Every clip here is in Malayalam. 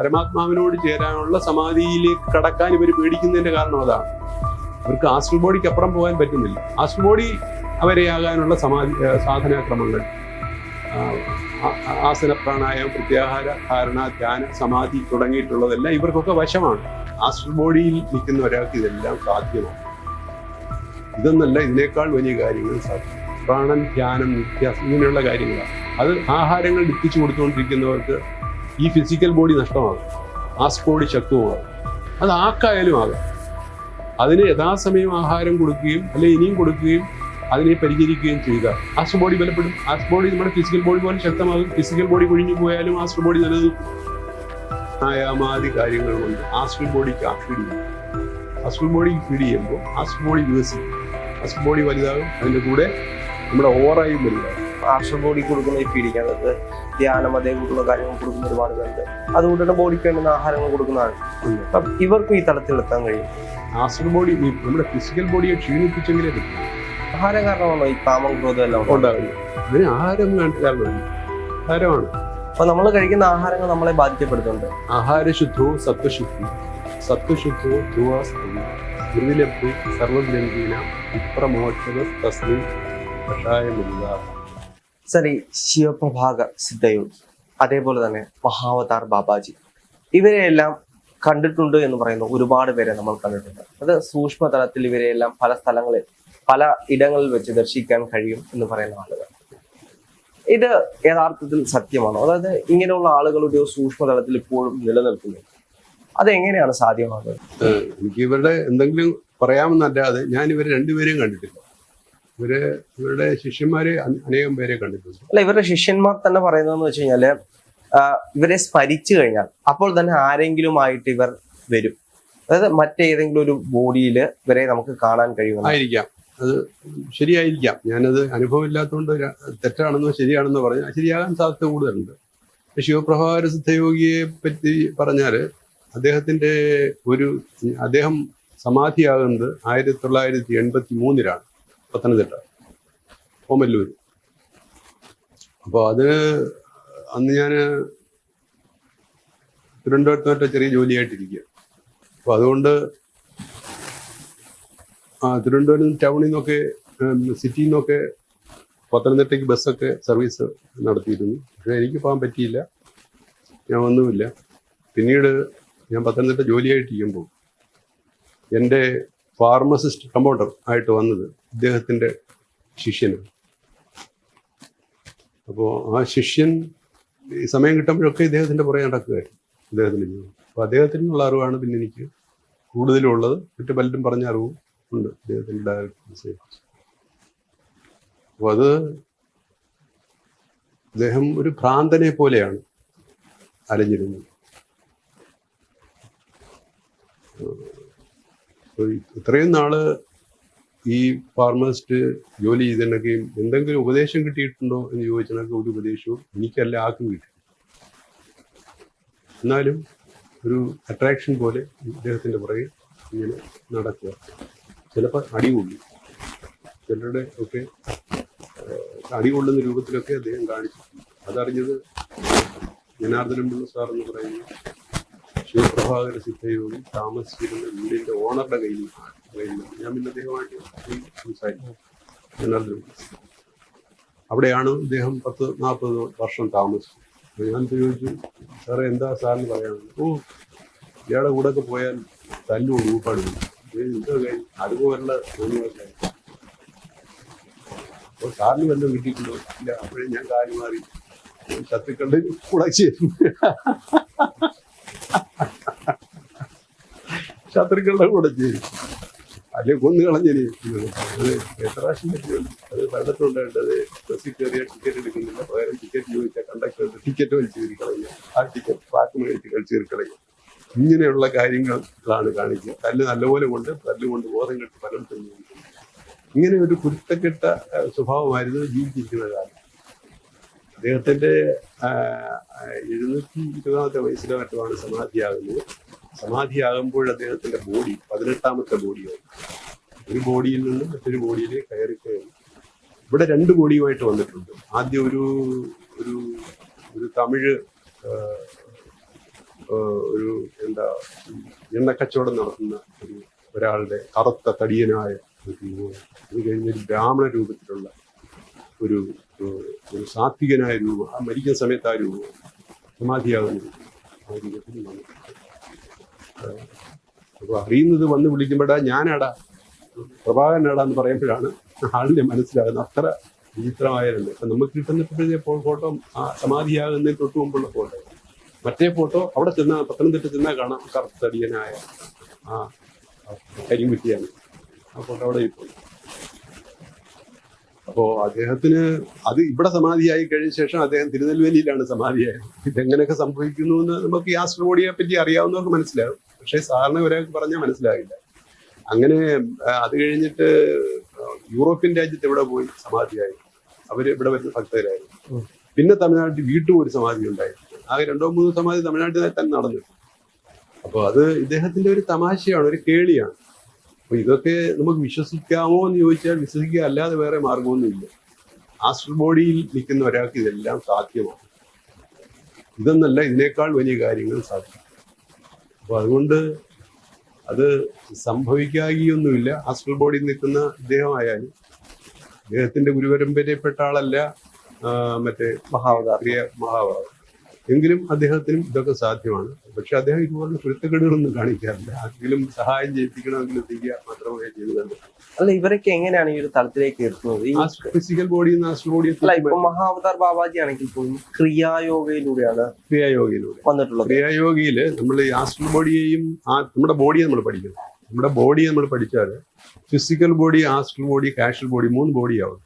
പരമാത്മാവിനോട് ചേരാനുള്ള സമാധിയിലേക്ക് കടക്കാൻ ഇവർ പേടിക്കുന്നതിന്റെ കാരണം അതാണ്. അവർക്ക് ആസ്ട്രൽ ബോഡിക്ക് അപ്പുറം പോകാൻ പറ്റുന്നില്ല. ആസ്ട്രൽ ബോഡി അവരെയാകാനുള്ള സമാധി സാധനാക്രമങ്ങൾ. ആസന പ്രാണായാമം പ്രത്യാഹാര ധാരണ ധ്യാന സമാധി തുടങ്ങിയിട്ടുള്ളതെല്ലാം ഇവർക്കൊക്കെ വശമാണ്. ആസ്ട്രൽ ബോഡിയിൽ നിൽക്കുന്ന ഒരാൾക്ക് ഇതെല്ലാം സാധ്യമാണ്. ഇതൊന്നല്ല ഇതിനേക്കാൾ വലിയ കാര്യങ്ങൾ സാധ്യം പ്രാണൻ ധ്യാനം നിത്യാസം ഇങ്ങനെയുള്ള കാര്യങ്ങളാണ്. അത് ആഹാരങ്ങൾ എത്തിച്ചു കൊടുത്തുകൊണ്ടിരിക്കുന്നവർക്ക് ഈ ഫിസിക്കൽ ബോഡി നഷ്ടമാകും. ആസ് ബോഡി ശക്തവുമാകും. അത് ആക്കായാലും ആകാം. അതിന് യഥാസമയം ആഹാരം കൊടുക്കുകയും അല്ലെ ഇനിയും കൊടുക്കുകയും അതിനെ പരിഹരിക്കുകയും ചെയ്യുക. ആസ് ബോഡി ബലപ്പെടും. ആസ് ബോഡി നമ്മുടെ ഫിസിക്കൽ ബോഡി പോലെ ശക്തമാകും. ഫിസിക്കൽ ബോഡി കുഴിഞ്ഞു പോയാലും ആസ് ബോഡി നിലനിൽക്കും. ആയാമാതി കാര്യങ്ങൾ കൊണ്ട് ആസ് ബോഡിക്ക് ഫീഡ് ചെയ്യും ആസ്ട്രൽ ബോഡി ഫീഡ് ചെയ്യുമ്പോൾ ആസ് ബോഡി വികസിക്കും. ആസ് ബോഡി വലുതാകും. അതിന്റെ കൂടെ നമ്മുടെ ഓവറായും വലുതാകും. ആർഷ ബോഡി കൊടുക്കുന്ന ഈ പീഡിക്കുന്നത് ധ്യാനം അതേപോലുള്ള കാര്യങ്ങൾ കൊടുക്കുന്ന ഒരുപാട് പേരുണ്ട്. അതുകൊണ്ട് തന്നെ ബോഡിക്ക് വേണ്ടുന്ന ആഹാരങ്ങൾ കൊടുക്കുന്നതാണ്. അപ്പം ഇവർക്കും ഈ തലത്തിലെത്താൻ കഴിയും. ആസ്ട്രൽ ബോഡി നമ്മുടെ ഫിസിക്കൽ ബോഡിയെ ക്ഷീണിപ്പിച്ചെങ്കിലേ പറ്റും. ആഹാരം കാരണമാണോ ഈ കാമം ക്രോധം എല്ലാം? ഉണ്ടാകുന്നത് അതിന് ആഹാരം കാ- കാരണമല്ല ആഹാരമാണ്. അപ്പൊ നമ്മൾ കഴിക്കുന്ന ആഹാരങ്ങൾ നമ്മളെ ബാധിക്കപ്പെടുന്നുണ്ട്. ആഹാരശുദ്ധവും സത്വശുദ്ധി? സത്വശുദ്ധവും ധ്രുവാസ്തവം ഗുരുവിലപ്പി സർവഗ്രന്ഥീന വിപ്രമോക്ഷത തസ്മിൻ കഷായമില്ല. സരി ശിവപ്രഭാക സിദ്ധയു അതേപോലെ തന്നെ മഹാവതാർ ബാബാജി. ഇവരെയെല്ലാം കണ്ടിട്ടുണ്ട് എന്ന് പറയുന്ന ഒരുപാട് പേരെ നമ്മൾ കണ്ടിട്ടുണ്ട്. അത് സൂക്ഷ്മ തലത്തിൽ ഇവരെയെല്ലാം പല സ്ഥലങ്ങളിൽ പല ഇടങ്ങളിൽ വെച്ച് ദർശിക്കാൻ കഴിയും എന്ന് പറയുന്ന ആളുകൾ. ഇത് യഥാർത്ഥത്തിൽ സത്യമാണോ? അതായത് ഇങ്ങനെയുള്ള ആളുകളുടെ സൂക്ഷ്മതലത്തിൽ സൂക്ഷ്മ തലത്തിൽ ഇപ്പോഴും നിലനിൽക്കുന്നു. അതെങ്ങനെയാണ് സാധ്യമാകുന്നത്? എനിക്ക് ഇവരുടെ എന്തെങ്കിലും പറയാമെന്നല്ലാതെ ഞാൻ ഇവരെ രണ്ടുപേരെയും കണ്ടിട്ടില്ല. ഇവർ ഇവരുടെ ശിഷ്യന്മാരെ അനേകം പേരെ കണ്ടിട്ടുണ്ട്. അല്ല ഇവരുടെ ശിഷ്യന്മാർ തന്നെ പറയുന്നതെന്ന് വെച്ച് കഴിഞ്ഞാൽ ഇവരെ സ്മരിച്ചു കഴിഞ്ഞാൽ അപ്പോൾ തന്നെ ആരെങ്കിലും ആയിട്ട് ഇവർ വരും. അതായത് മറ്റേതെങ്കിലും ഒരു ബോഡിയിൽ ഇവരെ നമുക്ക് കാണാൻ കഴിയും ആയിരിക്കാം. അത് ശരിയായിരിക്കാം. ഞാനത് അനുഭവമില്ലാത്തതുകൊണ്ട് തെറ്റാണെന്നോ ശരിയാണെന്നോ പറഞ്ഞാൽ ശരിയാകാൻ സാധ്യത കൂടുതലുണ്ട്. ശിവപ്രഭാകര സിദ്ധയോഗിയെ പറ്റി പറഞ്ഞാൽ അദ്ദേഹത്തിന്റെ ഒരു അദ്ദേഹം സമാധിയാകുന്നത് ആയിരത്തി തൊള്ളായിരത്തി എൺപത്തി മൂന്നിലാണ് പത്തനംതിട്ട. ഓമല്ലൂർ. അപ്പോൾ അത് അന്ന് ഞാൻ തിരുവനന്തപുരത്ത് മറ്റേ ചെറിയ ജോലിയായിട്ടിരിക്കുക അപ്പോൾ അതുകൊണ്ട് ആ തിരുവനന്തപുരം ടൗണിൽ നിന്നൊക്കെ സിറ്റിയിൽ നിന്നൊക്കെ പത്തനംതിട്ടയ്ക്ക് ബസ്സൊക്കെ സർവീസ് നടത്തിയിരുന്നു. പക്ഷേ എനിക്ക് പോകാൻ പറ്റിയില്ല. ഞാൻ ഒന്നുമില്ല പിന്നീട് ഞാൻ പത്തനംതിട്ട ജോലിയായിട്ടിരിക്കുമ്പോൾ എന്റെ ഫാർമസിസ്റ്റ് പ്രമോട്ടർ ആയിട്ട് വന്നത് ഇദ്ദേഹത്തിന്റെ ശിഷ്യനാണ്. അപ്പോൾ ആ ശിഷ്യൻ ഈ സമയം കിട്ടുമ്പോഴൊക്കെ ഇദ്ദേഹത്തിന്റെ പുറകെ നടക്കുകയായിരുന്നു ഇദ്ദേഹത്തിന്റെ ജീവിതം. അപ്പോൾ അദ്ദേഹത്തിനുള്ള അറിവാണ് പിന്നെ എനിക്ക് കൂടുതലുള്ളത്. മറ്റു പലരും പറഞ്ഞ അറിവും ഉണ്ട് അദ്ദേഹത്തിന്റെ ഡയറക്ടർ അപ്പോൾ അത് അദ്ദേഹം ഒരു ഭ്രാന്തനെ പോലെയാണ് അലഞ്ഞിരുന്നത്. ഇത്രയും നാൾ ഈ ഫാർമസിസ്റ്റ് ജോലി ചെയ്തിട്ടുണ്ടെങ്കിൽ എന്തെങ്കിലും ഉപദേശം കിട്ടിയിട്ടുണ്ടോ എന്ന് ചോദിച്ചിട്ടുണ്ടെങ്കിൽ ഒരു ഉപദേശവും എനിക്കല്ല ആർക്കും കിട്ടി എന്നാലും ഒരു അട്രാക്ഷൻ പോലെ ഇദ്ദേഹത്തിന്റെ പുറകെ ഇങ്ങനെ നടക്കുക. ചിലപ്പോൾ അടി കൊള്ളി ചിലരുടെ ഒക്കെ ഏഹ്, അടി കൊള്ളുന്ന രൂപത്തിലൊക്കെ അദ്ദേഹം കാണിച്ചു. അതറിഞ്ഞത് ജനാർദ്ദനം പിള്ള സാർ എന്ന് പറയുന്ന ശിവപ്രഭാകര സിദ്ധയോഗി താമസിച്ചിരുന്ന വീടിന്റെ ഓണറുടെ കയ്യിൽ ഞാൻ പിന്നെ അദ്ദേഹമായിട്ട് സംസാരിക്കും. അവിടെയാണ് ഇദ്ദേഹം പത്ത് നാൽപ്പത് വർഷം താമസിച്ചത്. അപ്പോൾ ഞാൻ ചോദിച്ചു സാറേ എന്താ സാറിന് പറയാനുള്ളത്? ഓ ഇയാളുടെ കൂടെ ഒക്കെ പോയാൽ തല്ലു ഊപ്പാട് എന്തോ കാര്യം അതുപോലുള്ള അപ്പോൾ സാറിന് വല്ലതും കിട്ടിയിട്ടുണ്ടോ? ഇല്ല അപ്പോഴേ ഞാൻ കാര്യം മാറി. ശത്രുക്കളുടെ കൂടെ ചേരും. ശത്രുക്കളുടെ കൂടെ ജീവിച്ചു അല്ലെ കൊന്നു കളഞ്ഞിനി പ്രാവശ്യം അത് പലയിടത്തുണ്ടായിട്ടത് ബസ്സിൽ കയറിയ ടിക്കറ്റ് എടുക്കുന്നില്ല. പകരം ടിക്കറ്റ് ചോദിച്ചാൽ കണ്ടക്ടർ ടിക്കറ്റ് വലിച്ചു കയറി കളയുക ആ ടിക്കറ്റ് പാക്ക് മേടിച്ച് കളിച്ചു കയറി കളയുക ഇങ്ങനെയുള്ള കാര്യങ്ങളാണ് കാണിക്കുക. തല്ല് നല്ലപോലെ കൊണ്ട് തല്ല് കൊണ്ട് ബോധം കെട്ട് പലയിടത്തും ജീവിക്കുന്നു. ഇങ്ങനെ ഒരു കുരുത്തക്കെട്ട സ്വഭാവമായിരുന്നു ജീവിച്ചിരിക്കുന്ന കാലം. ആ, എഴുന്നൂറ്റി ഇരുപതാമത്തെ വയസ്സിലോ മറ്റുമാണ് സമാധിയാകുന്നത്. സമാധിയാകുമ്പോൾ അദ്ദേഹത്തിന്റെ ബോഡി പതിനെട്ടാമത്തെ ബോഡിയായി. ഒരു ബോഡിയിൽ നിന്ന് മറ്റൊരു ബോഡിയിലേക്ക് കയറി കയറി. ഇവിടെ രണ്ട് ബോഡിയുമായിട്ട് വന്നിട്ടുണ്ട്. ആദ്യം ഒരു ഒരു ഒരു തമിഴ് ഒരു എന്താ എണ്ണക്കച്ചവടം നടത്തുന്ന ഒരു ഒരാളുടെ കറുത്ത തടിയനായ ഒരു രൂപം അത് കഴിഞ്ഞ ഒരു ബ്രാഹ്മണ രൂപത്തിലുള്ള ഒരു ഒരു സാത്വികനായ രൂപം ആ മരിക്കുന്ന സമയത്ത് ആ രൂപം സമാധിയാകുന്നു ആ രൂപത്തിൽ അപ്പൊ അറിയുന്നത് വന്ന് വിളിക്കുമ്പോഴാ ഞാനാടാ പ്രഭാകരനാടാ എന്ന് പറയുമ്പോഴാണ് ആളിനെ മനസ്സിലാകുന്നത്. അത്ര വിചിത്രമായാലുണ്ട് ഇപ്പൊ നമുക്ക് കിട്ടുന്ന ഫോട്ടോ ആ സമാധിയാകുന്നതിന് തൊട്ട് മുമ്പുള്ള ഫോട്ടോ. മറ്റേ ഫോട്ടോ അവിടെ ചെന്നാൽ പത്തനംതിട്ട ചെന്നാൽ കാണാം. കറുത്തടിയനായ ആ കരിങ്കുറ്റിയാണ് ആ ഫോട്ടോ അവിടെ ഇപ്പോൾ അപ്പോൾ അദ്ദേഹത്തിന് അത് ഇവിടെ സമാധിയായി കഴിഞ്ഞ ശേഷം അദ്ദേഹം തിരുനെൽവേലിയിലാണ് സമാധിയായത്. ഇതെങ്ങനെയൊക്കെ സംഭവിക്കുന്നു എന്ന് നമുക്ക് ഈ ആസ്ട്രോബോഡിയെ പറ്റി അറിയാവുന്നവർക്ക് മനസ്സിലാകും. പക്ഷേ സാറിന് ഒരാൾ പറഞ്ഞാൽ മനസ്സിലാകില്ല അങ്ങനെ അത് കഴിഞ്ഞിട്ട് യൂറോപ്യൻ രാജ്യത്ത് എവിടെ പോയി സമാധിയായി. അവർ ഇവിടെ വരുന്ന ഭക്തരായിരുന്നു. പിന്നെ തമിഴ്നാട്ടിൽ വീട്ടും ഒരു സമാധി ഉണ്ടായിരുന്നു ആകെ രണ്ടോ മൂന്നോ സമാധി തമിഴ്നാട്ടിൽ തന്നെ നടന്നു. അപ്പോൾ അത് ഇദ്ദേഹത്തിന്റെ ഒരു തമാശയാണ് ഒരു കേളിയാണ്. അപ്പോൾ ഇതൊക്കെ നമുക്ക് വിശ്വസിക്കാമോ എന്ന് ചോദിച്ചാൽ വിശ്വസിക്കുക അല്ലാതെ വേറെ മാർഗമൊന്നുമില്ല. ആസ്ട്രൽ ബോഡിയിൽ നിൽക്കുന്ന ഒരാൾക്ക് ഇതെല്ലാം സാധ്യമാണ്. ഇതൊന്നല്ല ഇതിനേക്കാൾ വലിയ കാര്യങ്ങൾ സാധ്യം അപ്പൊ അതുകൊണ്ട് അത് സംഭവിക്കാകിയൊന്നുമില്ല. ഹാസ്റ്റൽ ബോഡിയിൽ നിൽക്കുന്ന ഇദ്ദേഹമായാലും അദ്ദേഹത്തിന്റെ ഗുരുപരമ്പരയിൽപ്പെട്ട ആളല്ല മറ്റേ മഹാവതാർ മഹാഭാവം എങ്കിലും അദ്ദേഹത്തിനും ഇതൊക്കെ സാധ്യമാണ്. പക്ഷെ അദ്ദേഹം ഇതുപോലെ കുരുത്തക്കേടുകളൊന്നും കാണിക്കാറില്ല. ആർക്കെങ്കിലും സഹായം ചെയ്യിപ്പിക്കണമെങ്കിൽ എത്തിക്കുക മാത്രമേ ചെയ്തു അല്ല ഇവരൊക്കെ എങ്ങനെയാണ് ഈ ഒരു തലത്തിലേക്ക് എത്തുന്നത്? ഈ physical body body Mahavatar Babaji ആണെങ്കിൽ പോലും ക്രിയായോഗയിലൂടെയാണ് ക്രിയായോഗയിലൂടെ വന്നിട്ടുള്ളത്. ക്രിയായോഗയിൽ നമ്മൾ ഈ ആസ്ട്രൽ ബോഡിയെയും ആ നമ്മുടെ ബോഡിയെ നമ്മൾ പഠിക്കണം നമ്മുടെ ബോഡിയെ നമ്മൾ പഠിച്ചാൽ physical body astral body causal body മൂന്ന് ബോഡിയാവും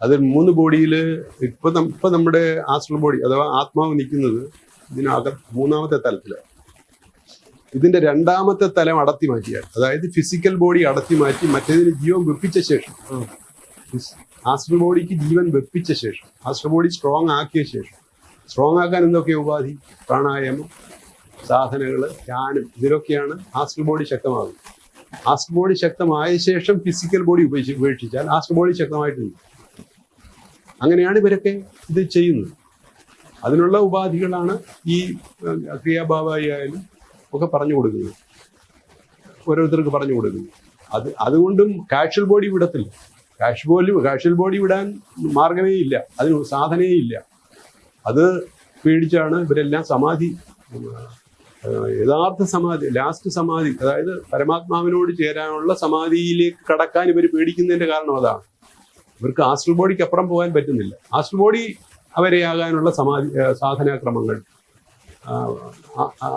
അതിൽ മൂന്ന് ബോഡിയിൽ ഇപ്പൊ ഇപ്പൊ നമ്മുടെ ആസ്ട്രൽ ബോഡി അഥവാ ആത്മാവ് നിൽക്കുന്നത് ഇതിനക മൂന്നാമത്തെ തലത്തിലാണ് ഇതിന്റെ രണ്ടാമത്തെ തലം അടത്തി മാറ്റിയാൽ അതായത് ഫിസിക്കൽ ബോഡി അടത്തി മാറ്റി മറ്റേതിന് ജീവൻ വെപ്പിച്ച ശേഷം. ആസ്ട്രൽ ബോഡിക്ക് ജീവൻ വെപ്പിച്ച ശേഷം ആസ്ട്രൽ ബോഡി സ്ട്രോങ് ആക്കിയ ശേഷം. സ്ട്രോങ് ആക്കാൻ എന്തൊക്കെ ഉപാധി? പ്രാണായാമം സാധനങ്ങൾ ധ്യാനം ഇതിലൊക്കെയാണ് ആസ്ട്രൽ ബോഡി ശക്തമാകുന്നത്. ആസ്ട്രൽ ബോഡി ശക്തമായ ശേഷം ഫിസിക്കൽ ബോഡി ഉപേക്ഷി ഉപേക്ഷിച്ചാൽ ആസ്ട്രൽ ബോഡി ശക്തമായിട്ട് നിൽക്കും അങ്ങനെയാണ് ഇവരൊക്കെ ഇത് ചെയ്യുന്നത്. അതിനുള്ള ഉപാധികളാണ് ഈ ക്രിയാഭാവായാലും ഒക്കെ പറഞ്ഞു കൊടുക്കുന്നത്. ഓരോരുത്തർക്ക് പറഞ്ഞു കൊടുക്കുന്നു അത് അതുകൊണ്ടും കാഷ്വൽ ബോഡി വിടത്തില്ല. കാഷ് ബോഡി കാഷ്വൽ ബോഡി വിടാൻ മാർഗമേ ഇല്ല. അതിന് സാധനേ ഇല്ല. അത് പേടിച്ചാണ് ഇവരെല്ലാം സമാധി യഥാർത്ഥ സമാധി ലാസ്റ്റ് സമാധി അതായത് പരമാത്മാവിനോട് ചേരാനുള്ള സമാധിയിലേക്ക് കടക്കാൻ ഇവർ പേടിക്കുന്നതിന്റെ കാരണം അതാണ്. ഇവർക്ക് ആസ്ട്രൽ ബോഡിക്ക് അപ്പുറം പോകാൻ പറ്റുന്നില്ല. ആസ്ട്രൽ ബോഡി അവരെയാകാനുള്ള സമാധി ഏഹ്, സാധനാക്രമങ്ങൾ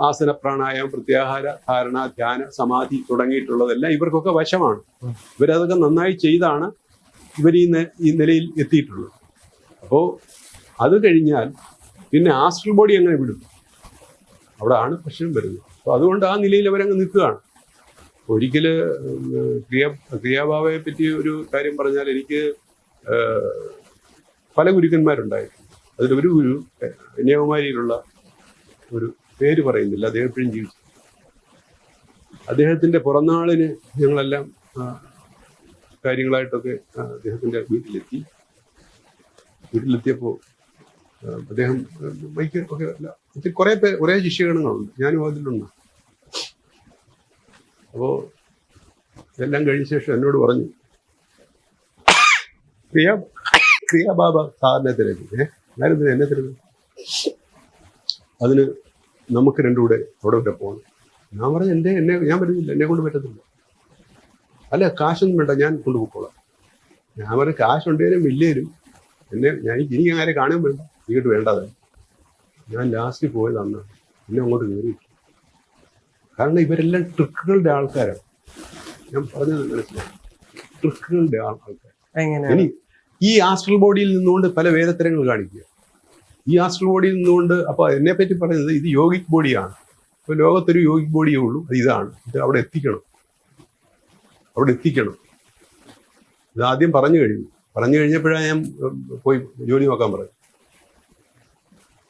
ആസന പ്രാണായാമം പ്രത്യാഹാര ധാരണ ധ്യാന സമാധി തുടങ്ങിയിട്ടുള്ളതെല്ലാം ഇവർക്കൊക്കെ വശമാണ്. ഇവരതൊക്കെ നന്നായി ചെയ്താണ് ഇവർ ഈ ഈ നിലയിൽ എത്തിയിട്ടുള്ളത്. അപ്പോൾ അത് കഴിഞ്ഞാൽ പിന്നെ ആസ്ട്രൽ ബോഡി എങ്ങനെ വിടും. അവിടെ ആണ് പ്രശ്നം വരുന്നത്. അപ്പോൾ അതുകൊണ്ട് ആ നിലയിൽ അവരങ്ങ് നിൽക്കുകയാണ്. ഒരിക്കൽ ക്രിയ ക്രിയാഭാവയെ പറ്റി ഒരു കാര്യം പറഞ്ഞാൽ എനിക്ക് പല ഗുരുക്കന്മാരുണ്ടായിരുന്നു. അതിലൊരു ഗുരു കന്യാകുമാരിയിലുള്ള ഒരു പേര് പറയുന്നില്ല അദ്ദേഹം എപ്പോഴും ജീവിച്ചു. അദ്ദേഹത്തിന്റെ പിറന്നാളിന് ഞങ്ങളെല്ലാം കാര്യങ്ങളായിട്ടൊക്കെ അദ്ദേഹത്തിന്റെ വീട്ടിലെത്തി. വീട്ടിലെത്തിയപ്പോൾ അദ്ദേഹം മൈക്ക് ഒക്കെ അല്ല ഒത്തിരി കുറേ പേര് കുറേ ശിഷ്യഗണങ്ങളുണ്ട്. ഞാനും അതിലുണ്ട് അപ്പോൾ ഇതെല്ലാം കഴിഞ്ഞ ശേഷം എന്നോട് പറഞ്ഞു ക്രിയ ക്രിയ ബാബ സാറിനെ തിരഞ്ഞു ഏഹ് ഞാനെന്തിനാ എന്നെ തിരഞ്ഞു അതിന് നമുക്ക് രണ്ടും കൂടെ വരെ പോകണം. ഞാൻ പറഞ്ഞു എന്റെ എന്നെ ഞാൻ വരുന്നില്ല. എന്നെ കൊണ്ട് പറ്റത്തില്ല. അല്ല കാശൊന്നും വേണ്ട. ഞാൻ കൊണ്ടുപോയിക്കോളാം ഞാൻ പറഞ്ഞു കാശ് ഉണ്ടേലും ഇല്ലേലും എന്നെ ഞാൻ ഇനി ആരെ കാണാൻ വേണ്ട. ഇങ്ങോട്ട് വേണ്ടത്. ഞാൻ ലാസ്റ്റ് പോയത് അന്ന്. എന്നെ അങ്ങോട്ട് കയറി. കാരണം ഇവരെല്ലാം ട്രിക്കുകളുടെ ആൾക്കാരാണ്. ഞാൻ പറഞ്ഞത് മനസ്സിലായി. ട്രിക്കുകളുടെ ആൾക്കാർ ഇനി ഈ ആസ്ട്രൽ ബോഡിയിൽ നിന്നുകൊണ്ട് പല വേദത്തരങ്ങൾ കാണിക്കുക. ഈ ആസ്ട്രൽ ബോഡിയിൽ നിന്നുകൊണ്ട് അപ്പൊ എന്നെ പറ്റി പറയുന്നത് ഇത് യോഗിക് ബോഡിയാണ് ഇപ്പൊ ലോകത്തൊരു യോഗിക് ബോഡിയേ ഉള്ളൂ. അത് ഇതാണ്. ഇത് അവിടെ എത്തിക്കണം. അവിടെ എത്തിക്കണം. ഇത് ആദ്യം പറഞ്ഞു കഴിഞ്ഞു. പറഞ്ഞു കഴിഞ്ഞപ്പോഴാണ് ഞാൻ പോയി ജോലി നോക്കാൻ പറഞ്ഞു.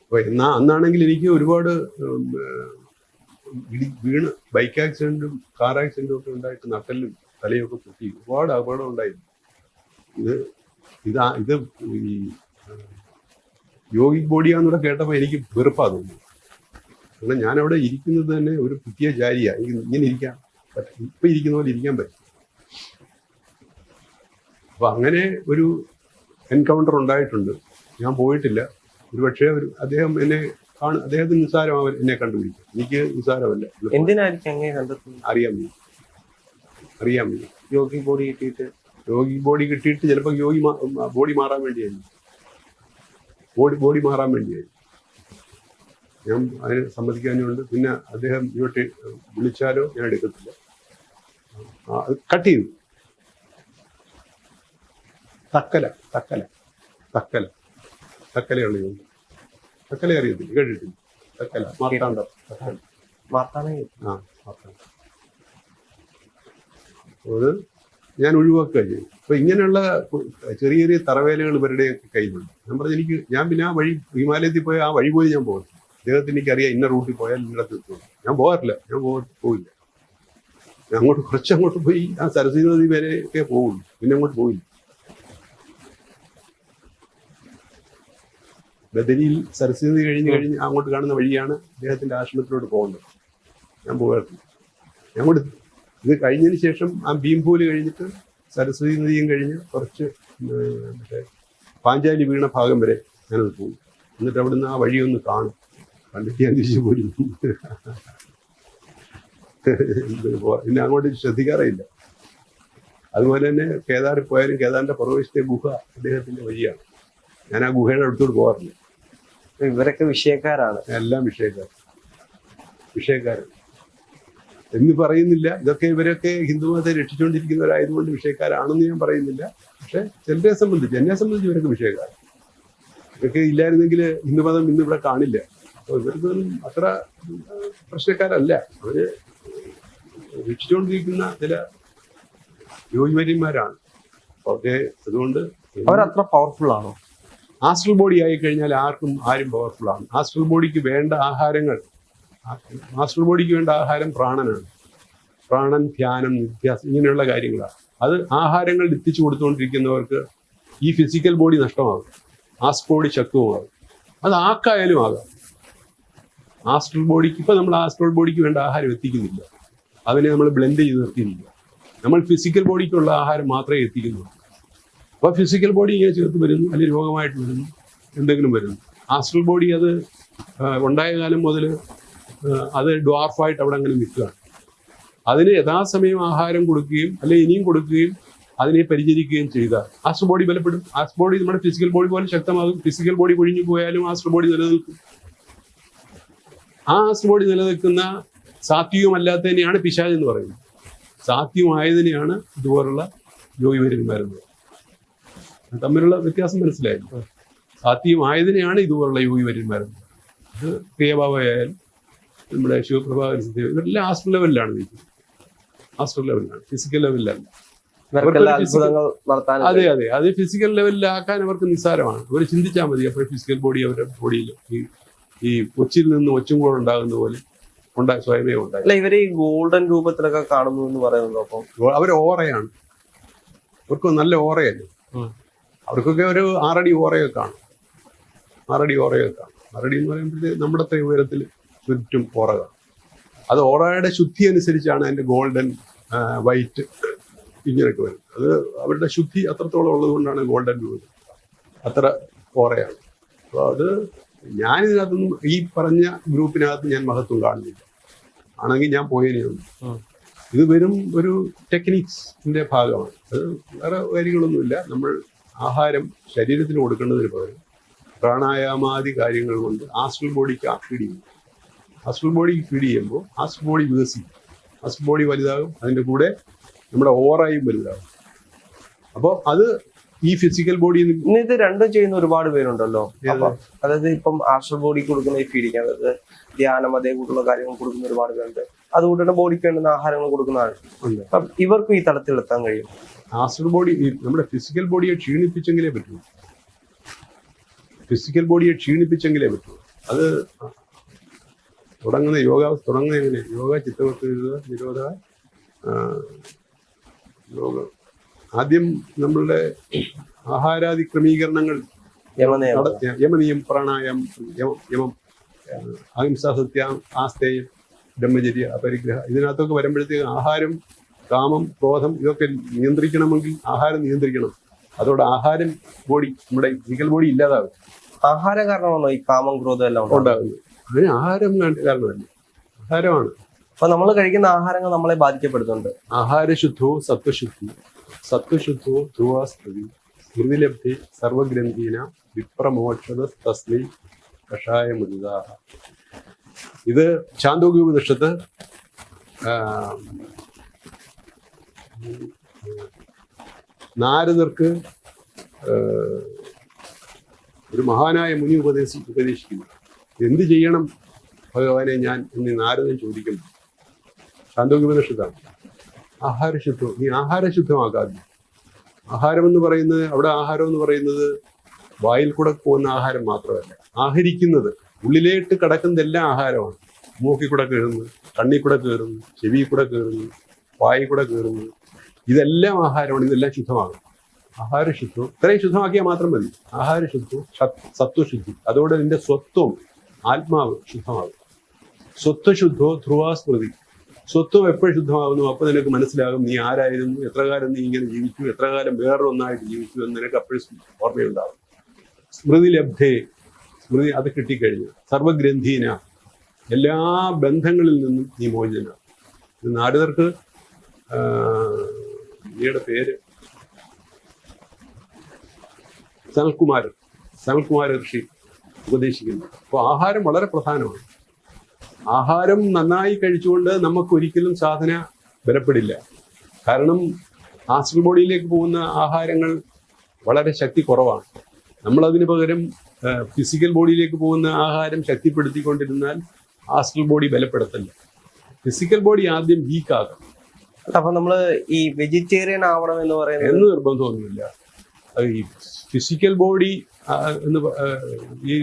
അപ്പൊ എന്നാ അന്നാണെങ്കിൽ എനിക്ക് ഒരുപാട് വീണ് ബൈക്ക് ആക്സിഡന്റും കാർ ആക്സിഡന്റും ഒക്കെ ഉണ്ടായിട്ട് നട്ടലും തലയൊക്കെ പൊട്ടി. ഒരുപാട് അപകടം ഉണ്ടായിരുന്നു. ഇത് ഇതാ ഇത് ഈ യോഗിക് ബോഡിയാന്നൂടെ കേട്ടപ്പോൾ എനിക്ക് വെറുപ്പാ തോന്നുന്നു കാരണം ഞാനവിടെ അവിടെ ഇരിക്കുന്നത് തന്നെ ഒരു പുതിയ ജാരിയാണ് എനിക്ക് ഇങ്ങനെ ഇരിക്കാൻ പറ്റും ഇപ്പം ഇരിക്കുന്ന പോലെ ഇരിക്കാൻ പറ്റും. അപ്പം അങ്ങനെ ഒരു എൻകൗണ്ടർ ഉണ്ടായിട്ടുണ്ട്. ഞാൻ പോയിട്ടില്ല. ഒരുപക്ഷെ ഒരു അദ്ദേഹം എന്നെ കാണു അദ്ദേഹത്തിന് നിസ്സാരമാവൻ എന്നെ കണ്ടുപിടിക്കും. എനിക്ക് നിസ്സാരമല്ല. എന്തിനായിരിക്കും അങ്ങനെ കണ്ടെത്തുന്നത്? അറിയാൻ വയ്യ. അറിയാൻ വയ്യ. യോഗി ബോഡി കിട്ടിയിട്ട് യോഗി ബോഡി കിട്ടിയിട്ട് ചിലപ്പോൾ യോഗി ബോഡി മാറാൻ വേണ്ടിയായിരുന്നു. ബോഡി ബോഡി മാറാൻ വേണ്ടിയായിരുന്നു. ഞാൻ അതിന് സമ്മതിക്കാനുണ്ട് പിന്നെ അദ്ദേഹം ഇങ്ങോട്ട് വിളിച്ചാലോ ഞാൻ എടുക്കത്തില്ല. കട്ട് ചെയ്തു. തക്കല തക്കല തക്കല. തക്കലയുള്ള യോഗി തക്കല അറിയത്തില്ല കേട്ടിട്ടില്ല. തക്കല മാർത്താണ്ടോ തക്കല. ആ മാർത്താണ്ട് അത് ഞാൻ ഒഴിവാക്കുക ചെയ്യും അപ്പൊ ഇങ്ങനെയുള്ള ചെറിയ ചെറിയ തറവേലകൾ ഇവരുടെ കയ്യിലുണ്ട്. ഞാൻ പറഞ്ഞു എനിക്ക് ഞാൻ പിന്നെ ആ വഴി ഹിമാലയത്തിൽ പോയ ആ വഴി പോയി ഞാൻ പോകും അദ്ദേഹത്തിന് എനിക്കറിയാം ഇന്ന റൂട്ടിൽ പോയാൽ ഇന്നിടത്ത് എത്തും. ഞാൻ പോകാറില്ല. ഞാൻ പോ പോയില്ല ഞാൻ അങ്ങോട്ട് കുറച്ച് അങ്ങോട്ട് പോയി ആ സരസ്വതി നദി ഒക്കെ പോകുള്ളൂ പിന്നെ അങ്ങോട്ട് പോയില്ല ബദരിയിൽ സരസ്വതി നദി കഴിഞ്ഞ് കഴിഞ്ഞ് അങ്ങോട്ട് കാണുന്ന വഴിയാണ് അദ്ദേഹത്തിന്റെ ആശ്രമത്തിലോട്ട് പോകേണ്ടത്. ഞാൻ പോകാറില്ല. ഞാൻ അങ്ങോട്ട് ഇത് കഴിഞ്ഞതിന് ശേഷം ആ ഭീംപൂൽ കഴിഞ്ഞിട്ട് സരസ്വതി നദിയും കഴിഞ്ഞ് കുറച്ച് മറ്റേ പാഞ്ചാലി വീണ ഭാഗം വരെ ഞാനത് പോകും എന്നിട്ട് അവിടുന്ന് ആ വഴിയൊന്ന് കാണും. കണ്ടിട്ട് ഞാൻ തിരിച്ചു പോരും പിന്നെ അങ്ങോട്ട് ശ്രദ്ധിക്കാറില്ല അതുപോലെ തന്നെ കേദാറിൽ പോയാലും കേദാറിന്റെ പുറവശത്തെ ഗുഹ അദ്ദേഹത്തിന്റെ വഴിയാണ്. ഞാൻ ആ ഗുഹയുടെ അടുത്തോട്ട് പോകാറില്ല. ഇവരൊക്കെ വിഷയക്കാരാണ്. എല്ലാം വിഷയക്കാർ. വിഷയക്കാരൻ എന്ന് പറയുന്നില്ല. ഇതൊക്കെ ഇവരൊക്കെ ഹിന്ദുമതത്തെ രക്ഷിച്ചുകൊണ്ടിരിക്കുന്നവരായതുകൊണ്ട് വിഷയക്കാരാണെന്ന് ഞാൻ പറയുന്നില്ല. പക്ഷെ ചിലരെ സംബന്ധിച്ച് എന്നെ സംബന്ധിച്ച് ഇവരൊക്കെ വിഷയക്കാർ ഇതൊക്കെ ഇല്ലായിരുന്നെങ്കിൽ ഹിന്ദുമതം ഇന്ന് ഇവിടെ കാണില്ല. അപ്പോൾ ഇവർക്കൊന്നും അത്ര പ്രശ്നക്കാരല്ല. അവർ രക്ഷിച്ചുകൊണ്ടിരിക്കുന്ന ചില യോഗ്യവര്യന്മാരാണ്. ഓക്കെ അതുകൊണ്ട് അവരത്ര പവർഫുൾ ആണോ? ആസ്ട്രൽ ബോഡി ആയി കഴിഞ്ഞാൽ ആർക്കും ആരും പവർഫുൾ ആണ്. ആസ്ട്രൽ ബോഡിക്ക് വേണ്ട ആഹാരങ്ങൾ ആസ്ട്രൽ ബോഡിക്ക് വേണ്ട ആഹാരം പ്രാണനാണ്. പ്രാണൻ ധ്യാനം നിത്യാസം ഇങ്ങനെയുള്ള കാര്യങ്ങളാണ്. അത് ആഹാരങ്ങൾ എത്തിച്ചു കൊടുത്തുകൊണ്ടിരിക്കുന്നവർക്ക് ഈ ഫിസിക്കൽ ബോഡി നഷ്ടമാകും. ആസ്റ്റർ ബോഡി ശക്തവുമാകും. അത് ആക്കായാലും ആകാം. ആസ്ട്രൽ ബോഡിക്ക് ഇപ്പം നമ്മൾ ആസ്ട്രൽ ബോഡിക്ക് വേണ്ട ആഹാരം എത്തിക്കുന്നില്ല. അതിനെ നമ്മൾ ബ്ലെൻഡ് ചെയ്ത് നിർത്തിയില്ല നമ്മൾ ഫിസിക്കൽ ബോഡിക്കുള്ള ആഹാരം മാത്രമേ എത്തിക്കുന്നുള്ളൂ. അപ്പോൾ ഫിസിക്കൽ ബോഡി ഇങ്ങനെ ചേർത്ത് വരുന്നു അല്ലെങ്കിൽ രോഗമായിട്ട് വരുന്നു എന്തെങ്കിലും വരുന്നു. ആസ്ട്രൽ ബോഡി അത് ഉണ്ടായ കാലം മുതൽ അത് ഡ്വാർഫായിട്ട് അവിടെ അങ്ങനെ നിൽക്കുകയാണ്. അതിന് യഥാസമയം ആഹാരം കൊടുക്കുകയും അല്ലെ ഇനിയും കൊടുക്കുകയും അതിനെ പരിചരിക്കുകയും ചെയ്താൽ ആസ്ട്രൽ ബോഡി ബലപ്പെടും. ആസ്ട്രൽ ബോഡി നമ്മുടെ ഫിസിക്കൽ ബോഡി പോലെ ശക്തമാകും. ഫിസിക്കൽ ബോഡി കൊഴിഞ്ഞു പോയാലും ആസ്ട്രൽ ബോഡി നിലനിൽക്കും. ആ ആസ്ട്രൽ ബോഡി നിലനിൽക്കുന്ന സാത്വികമല്ലാത്തതിനെയാണ് പിശാജ് എന്ന് പറയുന്നത്. സാത്വികമായതിനെയാണ് ഇതുപോലുള്ള യോഗിവര്യന്മാരെന്ന് തമ്മിലുള്ള വ്യത്യാസം മനസ്സിലായിരുന്നു സാത്യമായതിനെയാണ് ഇതുപോലുള്ള യോഗി വരുന്നത് അത് പ്രിയഭാവയായാലും നമ്മുടെ ശിവപ്രഭാകരൻ സിദ്ധി ഇവരെല്ലാം ആസ്ട്രൽ ലെവലിലാണ് നിൽക്കുന്നത് ആസ്ട്രൽ ലെവലിലാണ് ഫിസിക്കൽ ലെവലിലല്ല അതെ അതെ. അത് ഫിസിക്കൽ ലെവലിലാക്കാൻ അവർക്ക് നിസ്സാരമാണ്. അവർ ചിന്തിച്ചാൽ മതി അപ്പോൾ ഫിസിക്കൽ ബോഡി അവരുടെ ബോഡിയിൽ ഈ ഈ കൊച്ചിയിൽ നിന്ന് ഒച്ചും കൂടെ ഉണ്ടാകുന്ന പോലെ ഉണ്ടായി സ്വയമേ ഉണ്ടായി അല്ല ഇവർ ഈ ഗോൾഡൻ രൂപത്തിലൊക്കെ കാണുന്നു എന്ന് പറയുന്നത് അപ്പം? അവർ ഓറയാണ്. അവർക്ക് നല്ല ഓറയല്ലേ? അവർക്കൊക്കെ ഒരു ആറടി ഓറയൊക്കെ കാണും. ആറടി ഓറയൊക്കെ കാണും. ആറടി എന്ന് പറയുമ്പോഴത്തേക്ക് നമ്മുടെ അത്രയും ഉയരത്തിൽ ചുറ്റും ഓറകൾ അത് ഓറയുടെ ശുദ്ധി അനുസരിച്ചാണ് അതിന്റെ ഗോൾഡൻ വൈറ്റ് ഇങ്ങനെയൊക്കെ വരുന്നത് അത് അവരുടെ ശുദ്ധി അത്രത്തോളം ഉള്ളത് കൊണ്ടാണ് ഗോൾഡൻ രൂപം അത്ര ഓറയാണ്. അപ്പോൾ അത് ഞാനിതിനകത്തൊന്നും ഈ പറഞ്ഞ ഗ്രൂപ്പിനകത്ത് ഞാൻ മഹത്വം കാണുന്നില്ല. ആണെങ്കിൽ ഞാൻ ഉം. ഇത് വെറും ഒരു ടെക്നിക്സിന്റെ ഭാഗമാണ്. അത് വേറെ കാര്യങ്ങളൊന്നുമില്ല നമ്മൾ ആഹാരം ശരീരത്തിന് കൊടുക്കേണ്ടതിന് പകരം പ്രാണായാമാദി കാര്യങ്ങൾ കൊണ്ട് ആസ്ട്രൽ ബോഡിക്ക് ആക്കിടിയും ചെയ്യും ആസ്ട്രൽ ബോഡി ഫീഡ് ചെയ്യുമ്പോൾ അസ് ബോഡി വികസിക്കും അസ് ബോഡി വലുതാകും അതിന്റെ കൂടെ നമ്മുടെ ഓറായും വലുതാകും. അപ്പോൾ അത് ഈ ഫിസിക്കൽ ബോഡി ഇത് രണ്ടും ചെയ്യുന്ന ഒരുപാട് പേരുണ്ടല്ലോ. അതായത് ഇപ്പം ആർഷൽ ബോഡി കൊടുക്കുന്ന ഈ ഫീഡിങ് അതായത് ധ്യാനം അതേ കൂട്ടുള്ള കാര്യങ്ങൾ കൊടുക്കുന്ന ഒരുപാട് പേരുണ്ട്. അതുകൊണ്ട് തന്നെ ബോഡിക്ക് വേണ്ടുന്ന ആഹാരങ്ങൾ കൊടുക്കുന്ന ആൾ. ഇവർക്കും ഈ തലത്തിൽ എത്താൻ കഴിയും. ആസ്ട്രൽ ബോഡി നമ്മുടെ ഫിസിക്കൽ ബോഡിയെ ക്ഷീണിപ്പിച്ചെങ്കിലേ പറ്റൂ. ഫിസിക്കൽ ബോഡിയെ ക്ഷീണിപ്പിച്ചെങ്കിലേ പറ്റൂ. അത് തുടങ്ങുന്ന യോഗ തുടങ്ങുന്ന എങ്ങനെ? യോഗ ചിത്തവൃത്തി നിരോധ യോഗ. ആദ്യം നമ്മളുടെ ആഹാരാദി ക്രമീകരണങ്ങൾ യമനയം പ്രാണായം യമം യമം അഹിംസ സത്യം ആസ്തേയം ബ്രഹ്മചര്യ അപരിഗ്രഹ ഇതിനകത്തൊക്കെ വരുമ്പോഴത്തേക്ക് ആഹാരം കാമം ക്രോധം ഇതൊക്കെ നിയന്ത്രിക്കണമെങ്കിൽ ആഹാരം നിയന്ത്രിക്കണം. അതോടെ ആഹാരം ബോഡി നമ്മുടെ ഫിസിക്കൽ ബോഡി ഇല്ലാതാവും ആഹാരം കാരണമാണോ ഈ കാമം ക്രോധം എല്ലാം ഉണ്ടാകുന്നത്. അതിന് ആഹാരം കാരണമല്ല? ആഹാരമാണ്. അപ്പൊ നമ്മൾ കഴിക്കുന്ന ആഹാരങ്ങൾ നമ്മളെ ബാധിക്കപ്പെടുന്നുണ്ട്. ആഹാരശുദ്ധവും സത്വശുദ്ധി. സത്വശുദ്ധവും ധ്രുവാസ്തുതി സ്മൃതിലബ്ധി സർവഗ്രന്ഥീന വിപ്രമോക്ഷത തസ്മൈ കഷായമുദിതാഹ ഇത് ചാന്തോഗ്യോപനിഷത്ത് ഉപനിഷത്ത് നാരദർക്ക് ഒരു മഹാനായ മുനി ഉപദേശി ഉപദേശിക്കുന്നു. എന്ത് ചെയ്യണം? ഭഗവാനെ ഞാൻ എന്ന് നാരദൻ ചോദിക്കുന്നു. ശാന്തോഗ്യോപനിഷത്താണ് ആഹാരശുദ്ധം. നീ ആഹാരശുദ്ധമാക്കാതെ ആഹാരം എന്ന് പറയുന്നത് അവിടെ ആഹാരം എന്ന് പറയുന്നത് വായിൽ കൂടെ പോകുന്ന ആഹാരം മാത്രമല്ല. ആഹരിക്കുന്നത്. ഉള്ളിലേട്ട് കിടക്കുന്നതെല്ലാം ആഹാരമാണ്. മൂക്കിൽ കൂടെ കയറുന്നു കണ്ണിൽ കൂടെ കയറുന്നു ചെവി കൂടെ കയറുന്നു വായി കൂടെ കയറുന്നു. ഇതെല്ലാം ആഹാരമാണ്. ഇതെല്ലാം ശുദ്ധമാകും. ആഹാരശുദ്ധം. ഇത്രയും ശുദ്ധമാക്കിയാൽ മാത്രം മതി. ആഹാരശുദ്ധം സത്- സത്വശുദ്ധി. അതോടെ നിന്റെ സ്വത്വം ആത്മാവ് ശുദ്ധമാകും. സ്വത്വശുദ്ധോ ധ്രുവാസ്മൃതി സ്വത്വം എപ്പോഴും ശുദ്ധമാകുന്നു. അപ്പൊ നിനക്ക് മനസ്സിലാകും നീ ആരായിരുന്നു എത്ര കാലം നീ ഇങ്ങനെ ജീവിച്ചു എത്ര കാലം വേറെ വേറൊന്നായിട്ട് ജീവിച്ചു എന്ന് നിനക്ക് അപ്പോഴും ഓർമ്മയുണ്ടാകും. സ്മൃതി ലബ്ധേ. സ്മൃതി അത് കിട്ടിക്കഴിഞ്ഞു. സർവഗ്രന്ഥീന. എല്ലാ ബന്ധങ്ങളിൽ നിന്നും നീ മോചന നാരദർക്ക് നീയുടെ പേര് സനൽകുമാരൻ. സനൽകുമാര ഋഷി ഉപദേശിക്കുന്നു. അപ്പോൾ ആഹാരം വളരെ പ്രധാനമാണ്. ആഹാരം നന്നായി കഴിച്ചുകൊണ്ട് നമുക്ക് ഒരിക്കലും സാധന ബലപ്പെടില്ല. കാരണം ആസ്ട്രൽ ബോഡിയിലേക്ക് പോകുന്ന ആഹാരങ്ങൾ വളരെ ശക്തി കുറവാണ്. നമ്മളതിന് പകരം ഫിസിക്കൽ ബോഡിയിലേക്ക് പോകുന്ന ആഹാരം ശക്തിപ്പെടുത്തിക്കൊണ്ടിരുന്നാൽ ആസ്ട്രൽ ബോഡി ബലപ്പെടുത്തില്ല ഫിസിക്കൽ ബോഡി ആദ്യം വീക്കാകും അപ്പൊ നമ്മൾ ഈ വെജിറ്റേറിയൻ ആവണം എന്ന് പറയുന്നത് എന്ന് നിർബന്ധമൊന്നുമില്ല. ഈ ഫിസിക്കൽ ബോഡി എന്ന് ഈ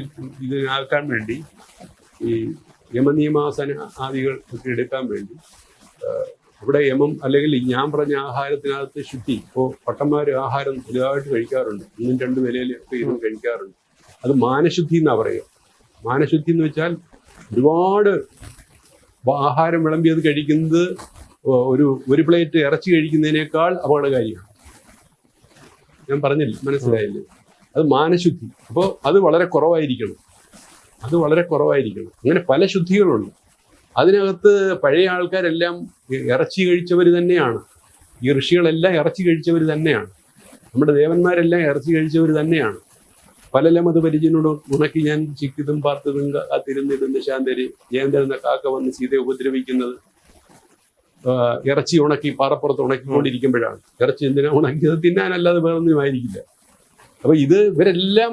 ഇതിനാക്കാൻ വേണ്ടി ഈ യമനിയമാസന ആദികൾ ഒക്കെ എടുക്കാൻ വേണ്ടി ഇവിടെ യമം അല്ലെങ്കിൽ ഞാൻ പറഞ്ഞ ആഹാരത്തിനകത്ത് ശുദ്ധി ഇപ്പോൾ പട്ടന്മാർ ആഹാരം വലുതായിട്ട് കഴിക്കാറുണ്ട്. ഒന്നും രണ്ട് നിലയിൽ ഒക്കെ ഇതും കഴിക്കാറുണ്ട്. അത് മാനശുദ്ധി എന്നാ പറയുക. മാനശുദ്ധി എന്ന് വെച്ചാൽ ഒരുപാട് ആഹാരം വിളമ്പിയത് കഴിക്കുന്നത് ഒരു ഒരു പ്ലേറ്റ് ഇറച്ചി കഴിക്കുന്നതിനേക്കാൾ അപകടകാരിയാണ് ഞാൻ പറഞ്ഞില്ല? മനസ്സിലായില്ലേ? അത് മാനശുദ്ധി. അപ്പോൾ അത് വളരെ കുറവായിരിക്കണം. അത് വളരെ കുറവായിരിക്കണം. അങ്ങനെ പല ശുദ്ധികളുണ്ട്. അതിനകത്ത് പഴയ ആൾക്കാരെല്ലാം ഇറച്ചി കഴിച്ചവർ തന്നെയാണ്. ഈ ഋഷികളെല്ലാം ഇറച്ചി കഴിച്ചവർ തന്നെയാണ്. നമ്മുടെ ദേവന്മാരെല്ലാം ഇറച്ചി കഴിച്ചവർ തന്നെയാണ്. പലലമത് പരിചയനോട് ഉണക്കി ഞാൻ ചിക്കിതും പാർത്തതും തിരുന്നിടുന്ന ശാന്തരി ജയന്തൻ കാക്ക വന്ന് സീതയെ ഉപദ്രവിക്കുന്നത് ഇറച്ചി ഉണക്കി പാറപ്പുറത്ത് ഉണക്കിക്കൊണ്ടിരിക്കുമ്പോഴാണ്. ഇറച്ചി എന്തിനാ ഉണക്കിയത്? തിന്നാനല്ലാതെ വേറൊന്നും ആയിരിക്കില്ല. അപ്പൊ ഇത് ഇവരെല്ലാം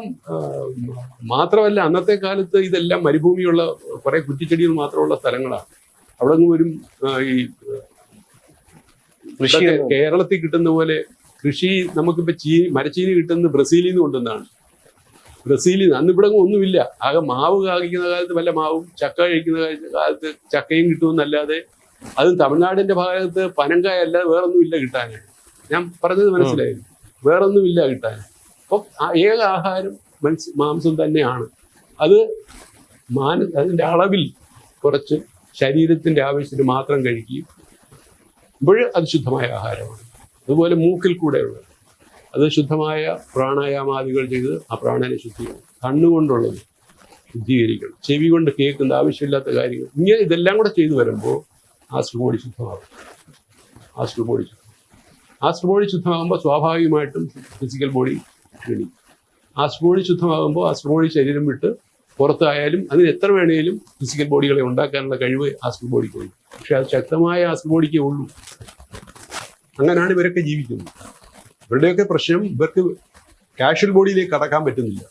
മാത്രമല്ല അന്നത്തെ കാലത്ത് ഇതെല്ലാം മരുഭൂമിയുള്ള കുറെ കുറ്റിച്ചെടികൾ മാത്രമുള്ള സ്ഥലങ്ങളാണ്. അവിടെ നിന്ന് വരും ഈ കൃഷി കേരളത്തിൽ കിട്ടുന്ന പോലെ കൃഷി നമുക്കിപ്പോ ചീ മരച്ചീനി കിട്ടുന്നത് ബ്രസീലിൽ നിന്ന് കൊണ്ടുവന്നാണ്. ബ്രസീലിൽ നിന്ന് അന്ന് ഇവിടെ ഒന്നുമില്ല. ആകെ മാവ് കായ്ക്കുന്ന കാലത്ത് വല്ല മാവും ചക്ക കഴിക്കുന്ന കാലത്ത് ചക്കയും കിട്ടുമെന്നല്ലാതെ അതും തമിഴ്നാടിന്റെ ഭാഗത്ത് പനങ്കായ അല്ലാതെ വേറൊന്നും ഇല്ല കിട്ടാനായിട്ട് ഞാൻ പറഞ്ഞത് മനസ്സിലായി. വേറൊന്നുമില്ല ഇല്ല കിട്ടാൻ അപ്പം ഏക ആഹാരം മത്സ്യ മാംസം തന്നെയാണ്. അത് മാന അതിന്റെ അളവിൽ കുറച്ച് ശരീരത്തിന്റെ ആവശ്യത്തിന് മാത്രം കഴിക്കുകയും ഇപ്പോഴും അത് ശുദ്ധമായ ആഹാരമാണ്. അതുപോലെ മൂക്കിൽ കൂടെയുള്ളത് അത് ശുദ്ധമായ പ്രാണായാമാദികൾ ചെയ്ത് ആ പ്രാണനെ ശുദ്ധീകരിക്കും. കണ്ണുകൊണ്ടുള്ളത് ശുദ്ധീകരിക്കണം. ചെവി കൊണ്ട് കേൾക്കുന്ന ആവശ്യമില്ലാത്ത കാര്യങ്ങൾ. ഇങ്ങനെ ഇതെല്ലാം കൂടെ ചെയ്തു വരുമ്പോൾ ആശ്രമോടി ശുദ്ധമാകും. ആശ്രമോടി ശുദ്ധം ആശ്രമോടി ശുദ്ധമാകുമ്പോൾ സ്വാഭാവികമായിട്ടും ഫിസിക്കൽ ബോഡി ക്ഷീണിക്കും. ആ ശുദ്ധമാകുമ്പോൾ ആ ബോഡി ശരീരം വിട്ട് പുറത്തായാലും അതിന് എത്ര വേണേലും ഫിസിക്കൽ ബോഡികളെ ഉണ്ടാക്കാനുള്ള കഴിവ് ആസ്മി ബോഡിക്ക് ഉണ്ട്. പക്ഷെ അത് ശക്തമായ ആസ്മി ബോഡിക്കേ ഉള്ളൂ. അങ്ങനെയാണ് ഇവരൊക്കെ ജീവിക്കുന്നത്. ഇവരുടെയൊക്കെ പ്രശ്നം ഇവർക്ക് കാഷ്വൽ ബോഡിയിലേക്ക് കടക്കാൻ പറ്റുന്നില്ല.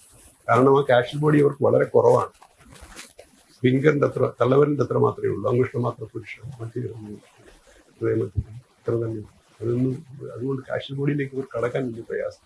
കാരണം ആ കാഷ്വൽ ബോഡി അവർക്ക് വളരെ കുറവാണ്. ഫിംഗറിന്റെ അത്ര തള്ളവരിന്റെ അത്ര മാത്രമേ ഉള്ളൂ. അങ്കുഷ്ടം മാത്രം പുരുഷൻ മറ്റു ഹൃദയമത്തിൽ ഇത്ര തന്നെ അതൊന്നും അതുകൊണ്ട് കാഷ്വൽ ബോഡിയിലേക്ക് ഇവർ കടക്കാൻ വലിയ പ്രയാസം.